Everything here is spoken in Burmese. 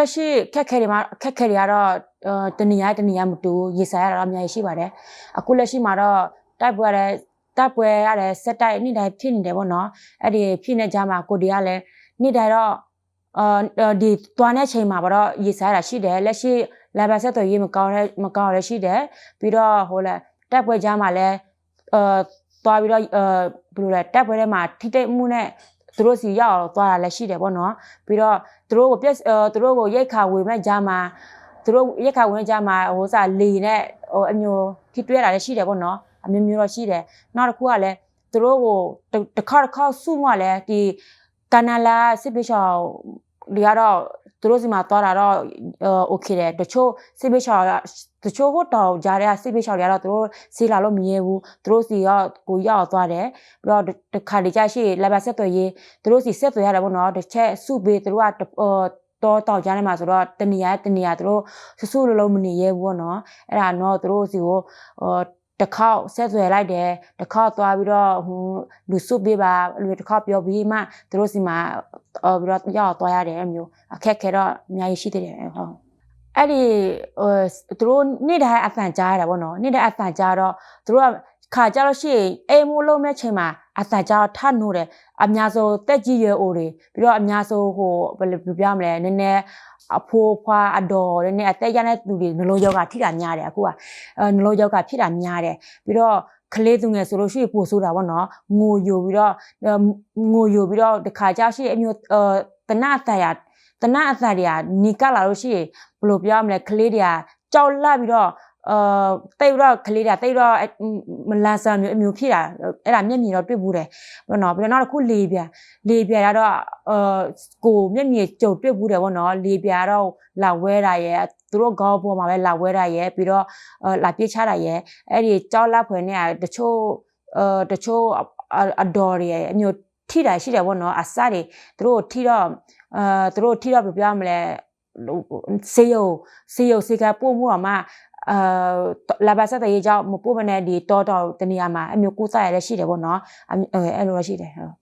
လက်ရှိခက်ခဲတွေမှာခက်ခဲတွေကတော့အာတနေရာတနေရာမတူရေဆိုင်ရတာတော့အများကြီးရှိပါတယ်အခုလက်ရှိမှာတော့တိုက်ပွဲရတဲ့တိုက်ပွဲရတဲ့စက်တိုက်နေ့တိုင်းဖြစ်နေတယ်ပေါ့နော်အဲ့ဒီဖြစ်နေကြမှာကိုဒီကလည်းနေ့တိုင်းတော့အာဒီတွားတဲ့ချိန်မှာတော့ရေဆိုင်ရတာရှိတယ်လက်ရှိ level ဆက်သွယ်ရေးမကောင်းတဲ့မကောင်းရရှိတယ်ပြီးတော့ဟိုလဲတိုက်ပွဲကြမှာလည်းအာသွားပြီးတော့အာဘယ်လိုလဲတိုက်ပွဲထဲမှာထိတိတ်မှုနဲ့ သူတို့စီရောက်အောင်သွားတာလည်းရှိတယ်ပေါ့နော်ပြီးတော့သူတို့ကိုပြက်အာသူတို့ကိုရိတ်ခါဝေမဲ့ကြမှာသူတို့ရိတ်ခါဝင်ကြမှာဟိုစားလေနဲ့ဟိုအမျိုးထိတွေ့ရတာလည်းရှိတယ်ပေါ့နော်အမျိုးမျိုးတော့ရှိတယ်နောက်တစ်ခုကလည်းသူတို့ကိုတစ်ခါတစ်ခါစုမှလည်းဒီကနလာစစ်ပေးချောင်းတွေကတော့ သူတို့စီမှာသွားတာတော့ okay တယ်တချို့စစ်ပေးချောင်းတချို့ဟိုတောင်ကြားတဲ့စစ်ပေးချောင်းတွေကတော့သူတို့စီလာလို့မရဘူးသူတို့စီကကိုရောက်သွားတယ်ပြီးတော့တခါတကြရှိလက်ပါဆက်သွယ်ရေးသူတို့စီဆက်သွယ်ရတယ်ပေါ့နော်တစ်ချက်စုပေးသူတို့ကတော့တောက်ကြားထဲမှာဆိုတော့တနေရာတနေရာသူတို့ဆဆလုံးလုံးမနေရဲဘူးပေါ့နော်အဲ့ဒါတော့သူတို့စီကိုဟို တစ်ခေါက်ဆက်သွယ်လိုက်တယ်တစ်ခေါက်သွားပြီးတော့ဟိုလူစုပေးပါလူတစ်ခေါက်ပြောပြီးမှသူတို့စီမှာအော်ပြီးတော့ရောက်သွားရတယ်အမျိုးအခက်ခဲတော့အများကြီးရှိသေးတယ်ဟုတ်အဲ့ဒီဟိုသူတို့နေ့တိုင်းအဖန်ကြားရတာပေါ့နော်နေ့တိုင်းအဖန်ကြားတော့သူတို့ကခါကြလို့ရှိရင်အိမ်မိုးလုံးမဲ့ချိန်မှာအဖန်ကြားထနိုးတယ်အများဆုံးတက်ကြီးရွယ်အိုတွေပြီးတော့အများဆုံးဟိုဘယ်လိုပြောမလဲနည်းနည်း အဖိုးဖွာအတော်နည်းနည်းအသက်ရတဲ့သူတွေနှလုံးရောဂါထိတာများတယ်အခုကအဲနှလုံးရောဂါဖြစ်တာများတယ်ပြီးတော့ကလေးသူငယ်ဆိုလို့ရှိရင်ပို့ဆိုတာပေါ့နော်ငိုယိုပြီးတော့ငိုယိုပြီးတော့တခါကြရှိအမျိုးအဲတနအတရတနအတတွေကနီကလာလို့ရှိရင်ဘယ်လိုပြောရမလဲကလေးတွေကကြောက်လန့်ပြီးတော့ အာတိတ်တော့ကလေးတာတိတ်တော့မလန်ဆန်မျိုးအမျိုးဖြစ်တာအဲ့ဒါမျက်မြင်တော့တွေ့ဘူးတယ်ဘောနော်ပြီးတော့နောက်တစ်ခုလေပြလေပြကတော့အာကိုမျက်မြင်ကြုံတွေ့ဘူးတယ်ဘောနော်လေပြတော့လာဝဲတာရဲ့သူတို့ခေါင်းပေါ်မှာပဲလာဝဲတာရဲ့ပြီးတော့လာပြစ်ချတာရဲ့အဲ့ဒီကြောက်လက်ဖွယ်နဲ့တချို့အာတချို့အဒေါ်တွေရဲ့အမျိုးထိတာရှိတယ်ဘောနော်အစတွေသူတို့ထိတော့အာသူတို့ထိတော့ပြပြမလဲစေယုံစေယုံစေကပို့မှုတော့မှ အာလာဘာဆက်တဲ့ရေးကြောင့်မပို့မနဲ့ဒီတောတော်တနေရာမှာအမျိုးကိုးစားရလည်းရှိတယ်ပေါ့နော်အဲအဲ့လိုလည်းရှိတယ်ဟုတ်